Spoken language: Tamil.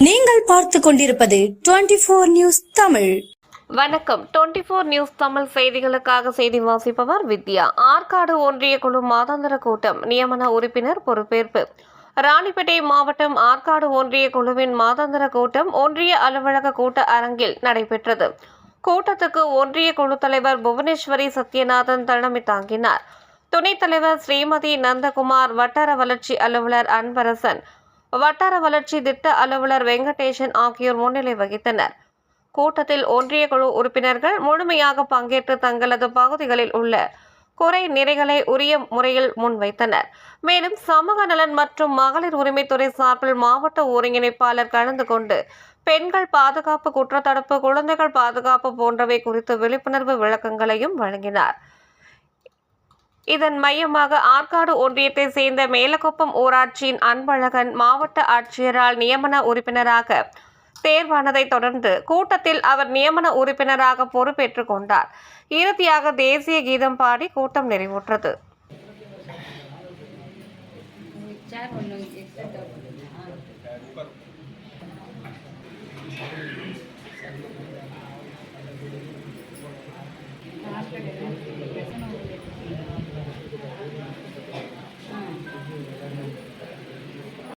நீங்கள் பார்த்து கொண்டிருப்பது டுவெண்டி போர் நியூஸ் தமிழ். வணக்கம். டுவெண்டி ஃபோர் நியூஸ் தமிழ் செய்திகளுக்காக செய்தி வாசிப்பவர் வித்யா. ஆற்காடு ஒன்றிய குழு மாதாந்திர கூட்டம் நியமன உறுப்பினர் பொறுப்பேற்பு. ராணிப்பேட்டை மாவட்டம் ஆற்காடு ஒன்றிய குழுவின் மாதாந்திர கூட்டம் ஒன்றிய அலுவலக கூட்ட அரங்கில் நடைபெற்றது. கூட்டத்துக்கு ஒன்றிய குழு தலைவர் புவனேஸ்வரி சத்யநாதன் தலைமை தாங்கினார். துணைத் தலைவர் ஸ்ரீமதி நந்தகுமார் வட்டார வளர்ச்சி அலுவலர் அன்பரசன் வட்டார வளர்ச்சி திட்ட அலுவலர் வெங்கடேசன் ஆகியோர் முன்னிலை வகித்தனர். கூட்டத்தில் ஒன்றிய குழு உறுப்பினர்கள் முழுமையாக பங்கேற்று தங்களது பகுதிகளில் உள்ள குறை நிறைகளை உரிய முறையில் முன்வைத்தனர். மேலும் சமூக நலன் மற்றும் மகளிர் உரிமைத்துறை சார்பில் மாவட்ட ஒருங்கிணைப்பாளர் கலந்து கொண்டு பெண்கள் பாதுகாப்பு குற்றத்தடுப்பு குழந்தைகள் பாதுகாப்பு போன்றவை குறித்து விழிப்புணர்வு விளக்கங்களையும் வழங்கினார். இதன் மையமாக ஆற்காடு ஒன்றியத்தை சேர்ந்த மேலக்குப்பம் ஊராட்சியின் அன்பழகன் மாவட்ட ஆட்சியரால் நியமன உறுப்பினராக தேர்வானதை தொடர்ந்து கூட்டத்தில் அவர் நியமன உறுப்பினராக பொறுப்பேற்றுக் கொண்டார் இறுதியாக தேசிய கீதம் பாடி கூட்டம் நிறைவுற்றது சேர்